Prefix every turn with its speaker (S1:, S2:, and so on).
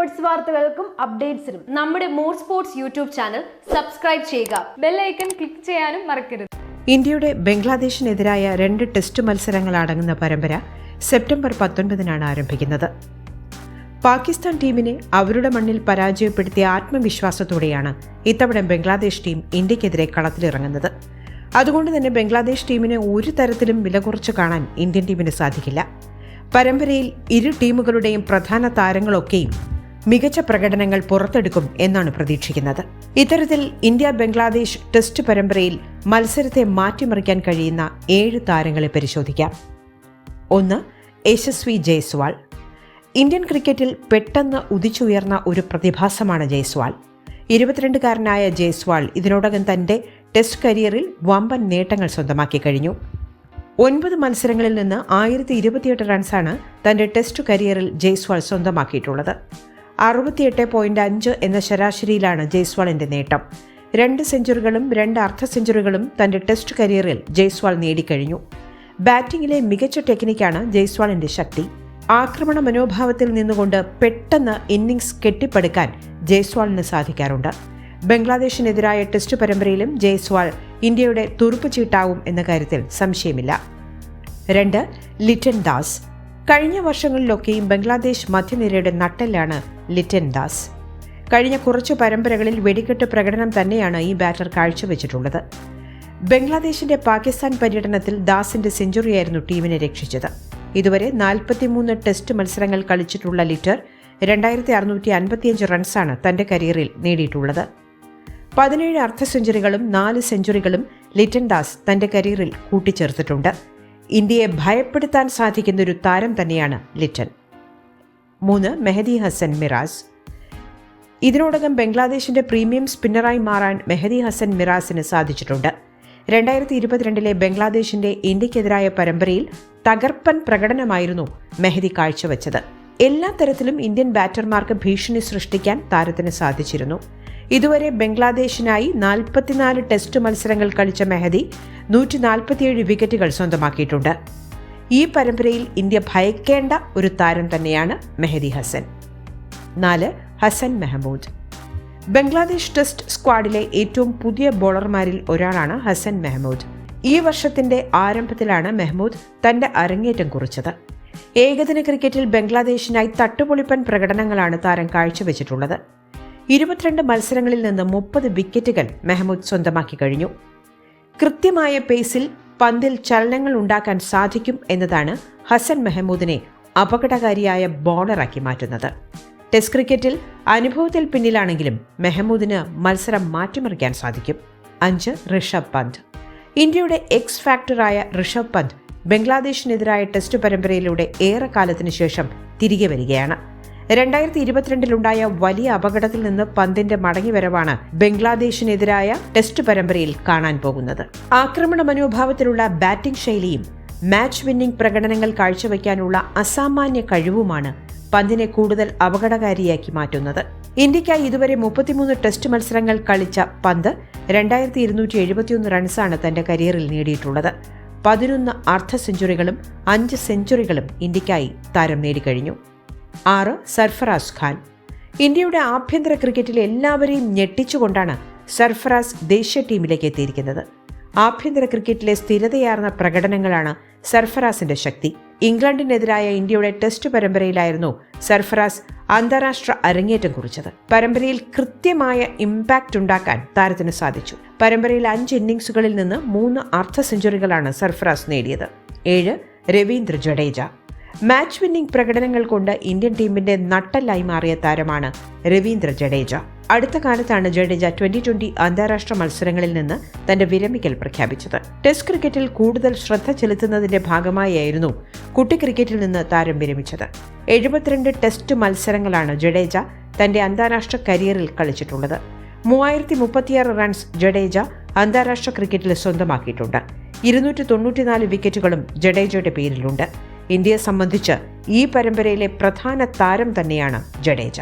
S1: Sports വാർത്തകൾക്കും അപ്ഡേറ്റ്സിനും നമ്മുടെ more sports YouTube channel subscribe ചെയ്യുക.
S2: ബെല്ലൈക്കൺ ക്ലിക്ക് ചെയ്യാനും മറക്കരുത്.
S3: ഇന്ത്യയുടെ ബംഗ്ലാദേശിനെതിരായ രണ്ട് ടെസ്റ്റ് മത്സരങ്ങൾ അടങ്ങുന്ന പരമ്പര സെപ്റ്റംബർ പത്തൊൻപതിനാണ് ആരംഭിക്കുന്നത്. പാകിസ്ഥാൻ ടീമിനെ അവരുടെ മണ്ണിൽ പരാജയപ്പെടുത്തിയ ആത്മവിശ്വാസത്തോടെയാണ് ഇത്തവണ ബംഗ്ലാദേശ് ടീം ഇന്ത്യക്കെതിരെ കളത്തിലിറങ്ങുന്നത്. അതുകൊണ്ട് തന്നെ ബംഗ്ലാദേശ് ടീമിനെ ഒരു തരത്തിലും വില കുറച്ച് കാണാൻ ഇന്ത്യൻ ടീമിന് സാധിക്കില്ല. പരമ്പരയിൽ ഇരു ടീമുകളുടെയും പ്രധാന താരങ്ങളൊക്കെയും മികച്ച പ്രകടനങ്ങൾ പുറത്തെടുക്കും എന്നാണ് പ്രതീക്ഷിക്കുന്നത്. ഇത്തരത്തിൽ ഇന്ത്യ ബംഗ്ലാദേശ് ടെസ്റ്റ് പരമ്പരയിൽ മത്സരത്തെ മാറ്റിമറിക്കാൻ കഴിയുന്ന ഏഴ് താരങ്ങളെ പരിശോധിക്കാം. ഒന്ന് യശസ്വി ജയ്സ്വാൾ. ഇന്ത്യൻ ക്രിക്കറ്റിൽ പെട്ടെന്ന് ഉദിച്ചുയർന്ന ഒരു പ്രതിഭാസമാണ് ജയ്സ്വാൾ. ഇരുപത്തിരണ്ടുകാരനായ ജയ്സ്വാൾ ഇതിനോടകം തന്റെ ടെസ്റ്റ് കരിയറിൽ വമ്പൻ നേട്ടങ്ങൾ സ്വന്തമാക്കി കഴിഞ്ഞു. ഒൻപത് മത്സരങ്ങളിൽ നിന്ന് ആയിരത്തി ഇരുപത്തിയെട്ട് റൺസാണ് തന്റെ ടെസ്റ്റ് കരിയറിൽ ജയ്സ്വാൾ സ്വന്തമാക്കിയിട്ടുള്ളത്. അറുപത്തിയെട്ട് പോയിന്റ് അഞ്ച് എന്ന ശരാശരിയിലാണ് ജയ്സ്വാളിന്റെ നേട്ടം. രണ്ട് സെഞ്ചുറികളും രണ്ട് അർദ്ധ സെഞ്ചുറികളും തന്റെ ടെസ്റ്റ് കരിയറിൽ ജയ്സ്വാൾ നേടിക്കഴിഞ്ഞു. ബാറ്റിംഗിലെ മികച്ച ടെക്നിക്കാണ് ജയ്സ്വാളിന്റെ ശക്തി. ആക്രമണ മനോഭാവത്തിൽ നിന്നുകൊണ്ട് പെട്ടെന്ന് ഇന്നിംഗ്സ് കെട്ടിപ്പടുക്കാൻ ജയ്സ്വാളിന് സാധിക്കാറുണ്ട്. ബംഗ്ലാദേശിനെതിരായ ടെസ്റ്റ് പരമ്പരയിലും ജയ്സ്വാൾ ഇന്ത്യയുടെ തുറുപ്പ് ചീട്ടാവും എന്ന കാര്യത്തിൽ സംശയമില്ല. രണ്ട് ലിറ്റൻ ദാസ്. കഴിഞ്ഞ വർഷങ്ങളിലൊക്കെയും ബംഗ്ലാദേശ് മധ്യനിരയുടെ നട്ടെല്ലാണ് ലിറ്റൻ ദാസ്. കഴിഞ്ഞ കുറച്ചു പരമ്പരകളിൽ വെടിക്കെട്ട് പ്രകടനം തന്നെയാണ് ഈ ബാറ്റർ കാഴ്ചവെച്ചിട്ടുള്ളത്. ബംഗ്ലാദേശിന്റെ പാകിസ്ഥാൻ പര്യടനത്തിൽ ദാസിന്റെ സെഞ്ചുറിയായിരുന്നു ടീമിനെ രക്ഷിച്ചത്. ഇതുവരെ നാൽപ്പത്തിമൂന്ന് ടെസ്റ്റ് മത്സരങ്ങൾ കളിച്ചിട്ടുള്ള ലിറ്റർ രണ്ടായിരത്തി അറുന്നൂറ്റി അൻപത്തിയഞ്ച് റൺസാണ് തന്റെ കരിയറിൽ നേടിയിട്ടുള്ളത്. പതിനേഴ് അർദ്ധ സെഞ്ചുറികളും നാല് സെഞ്ചുറികളും ലിറ്റൻ ദാസ് തന്റെ കരിയറിൽ കൂട്ടിച്ചേർത്തിട്ടുണ്ട്. ഇന്ത്യയെ ഭയപ്പെടുത്താൻ സാധിക്കുന്ന ഒരു താരം തന്നെയാണ് ലിറ്റൻ മൂന്ന് മെഹദി ഹസൻ മിറാസ്. ഇതിനോടകം ബംഗ്ലാദേശിന്റെ പ്രീമിയം സ്പിന്നറായി മാറാൻ മെഹദി ഹസൻ മിറാസിന് സാധിച്ചിട്ടുണ്ട്. രണ്ടായിരത്തി ഇരുപത്തിരണ്ടിലെ ബംഗ്ലാദേശിന്റെ ഇന്ത്യക്കെതിരായ പരമ്പരയിൽ തകർപ്പൻ പ്രകടനമായിരുന്നു മെഹദി കാഴ്ചവെച്ചത്. എല്ലാ തരത്തിലും ഇന്ത്യൻ ബാറ്റർമാർക്ക് ഭീഷണി സൃഷ്ടിക്കാൻ താരത്തിന് സാധിച്ചിരുന്നു. ഇതുവരെ ബംഗ്ലാദേശിനായി നാൽപ്പത്തിനാല് ടെസ്റ്റ് മത്സരങ്ങൾ കളിച്ച മെഹദി നൂറ്റി നാൽപ്പത്തിയേഴ് വിക്കറ്റുകൾ സ്വന്തമാക്കിയിട്ടുണ്ട്. ഈ പരമ്പരയിൽ ഇന്ത്യ ഭയക്കേണ്ട ഒരു താരം തന്നെയാണ് മെഹദി ഹസൻ. നാല് ഹസൻ മെഹമൂദ്. ബംഗ്ലാദേശ് ടെസ്റ്റ് സ്ക്വാഡിലെ ഏറ്റവും പുതിയ ബോളർമാരിൽ ഒരാളാണ് ഹസൻ മെഹമൂദ്. ഈ വർഷത്തിന്റെ ആരംഭത്തിലാണ് മെഹ്മൂദ് തന്റെ അരങ്ങേറ്റം കുറിച്ചത്. ഏകദിന ക്രിക്കറ്റിൽ ബംഗ്ലാദേശിനായി തട്ടുപൊളിപ്പൻ പ്രകടനങ്ങളാണ് താരം കാഴ്ചവെച്ചിട്ടുള്ളത്. ഇരുപത്തിരണ്ട് മത്സരങ്ങളിൽ നിന്ന് മുപ്പത് വിക്കറ്റുകൾ മെഹമ്മൂദ് സ്വന്തമാക്കി കഴിഞ്ഞു. കൃത്യമായ പേസിൽ പന്തിൽ ചലനങ്ങൾ ഉണ്ടാക്കാൻ സാധിക്കും എന്നതാണ് ഹസൻ മെഹമ്മൂദിനെ അപകടകാരിയായ ബോളറാക്കി മാറ്റുന്നത്. ടെസ്റ്റ് ക്രിക്കറ്റിൽ അനുഭവത്തിൽ പിന്നിലാണെങ്കിലും മെഹമ്മൂദിന് മത്സരം മാറ്റിമറിക്കാൻ സാധിക്കും. അഞ്ച് ഋഷഭ് പന്ത്. ഇന്ത്യയുടെ എക്സ് ഫാക്ടറായ ഋഷഭ് പന്ത് ബംഗ്ലാദേശിനെതിരായ ടെസ്റ്റ് പരമ്പരയിലൂടെ ഏറെക്കാലത്തിനു ശേഷം തിരികെ വരികയാണ്. രണ്ടായിരത്തി ഇരുപത്തിരണ്ടിലുണ്ടായ വലിയ അപകടത്തിൽ നിന്ന് പന്തിന്റെ മടങ്ങിവരവാണ് ബംഗ്ലാദേശിനെതിരായ ടെസ്റ്റ് പരമ്പരയിൽ കാണാൻ പോകുന്നത്. ആക്രമണ മനോഭാവത്തിലുള്ള ബാറ്റിംഗ് ശൈലിയും മാച്ച് വിന്നിംഗ് പ്രകടനങ്ങൾ കാഴ്ചവെക്കാനുള്ള അസാമാന്യ കഴിവുമാണ് പന്തിനെ കൂടുതൽ അപകടകാരിയാക്കി മാറ്റുന്നത്. ഇന്ത്യയ്ക്കായി ഇതുവരെ മുപ്പത്തിമൂന്ന് ടെസ്റ്റ് മത്സരങ്ങൾ കളിച്ച പന്ത് രണ്ടായിരത്തി ഇരുന്നൂറ്റി എഴുപത്തിയൊന്ന് റൺസാണ് തന്റെ കരിയറിൽ നേടിയിട്ടുള്ളത്. പതിനൊന്ന് അർദ്ധ സെഞ്ചുറികളും അഞ്ച് സെഞ്ചുറികളും ഇന്ത്യക്കായി താരം നേടിക്കഴിഞ്ഞു. ആറ് സർഫറാസ് ഖാൻ. ഇന്ത്യയുടെ ആഭ്യന്തര ക്രിക്കറ്റിൽ എല്ലാവരെയും ഞെട്ടിച്ചുകൊണ്ടാണ് സർഫറാസ് ദേശീയ ടീമിലേക്ക് എത്തിയിരിക്കുന്നത്. ആഭ്യന്തര ക്രിക്കറ്റിലെ സ്ഥിരതയാർന്ന പ്രകടനങ്ങളാണ് സർഫറാസിന്റെ ശക്തി. ഇംഗ്ലണ്ടിനെതിരായ ഇന്ത്യയുടെ ടെസ്റ്റ് പരമ്പരയിലായിരുന്നു സർഫറാസ് അന്താരാഷ്ട്ര അരങ്ങേറ്റം കുറിച്ചത്. പരമ്പരയിൽ കൃത്യമായ ഇമ്പാക്റ്റ് ഉണ്ടാക്കാൻ താരത്തിന് സാധിച്ചു. പരമ്പരയിൽ അഞ്ച് ഇന്നിംഗ്സുകളിൽ നിന്ന് മൂന്ന് അർദ്ധ സെഞ്ചുറികളാണ് സർഫറാസ് നേടിയത്. ഏഴ് രവീന്ദ്ര ജഡേജ. മാച്ച് വിന്നിംഗ് പ്രകടനങ്ങൾ കൊണ്ട് ഇന്ത്യൻ ടീമിന്റെ നട്ടല്ലായി മാറിയ താരമാണ് രവീന്ദ്ര ജഡേജ. അടുത്ത കാലത്താണ് ജഡേജ ട്വന്റി ട്വന്റി അന്താരാഷ്ട്ര മത്സരങ്ങളിൽ നിന്ന് തന്റെ വിരമിക്കൽ പ്രഖ്യാപിച്ചത്. ടെസ്റ്റ് ക്രിക്കറ്റിൽ കൂടുതൽ ശ്രദ്ധ ചെലുത്തുന്നതിന്റെ ഭാഗമായായിരുന്നു കുട്ടി ക്രിക്കറ്റിൽ നിന്ന് താരം വിരമിച്ചത്. എഴുപത്തിരണ്ട് ടെസ്റ്റ് മത്സരങ്ങളാണ് ജഡേജ തന്റെ അന്താരാഷ്ട്ര കരിയറിൽ കളിച്ചിട്ടുള്ളത്. മൂവായിരത്തി മുപ്പത്തിയാറ് റൺസ് ജഡേജ അന്താരാഷ്ട്ര ക്രിക്കറ്റിൽ സ്വന്തമാക്കിയിട്ടുണ്ട്. ഇരുന്നൂറ്റി തൊണ്ണൂറ്റിനാല് വിക്കറ്റുകളും ജഡേജയുടെ പേരിലുണ്ട്. ഇന്ത്യയെ സംബന്ധിച്ച് ഈ പരമ്പരയിലെ പ്രധാന താരം തന്നെയാണ് ജഡേജ.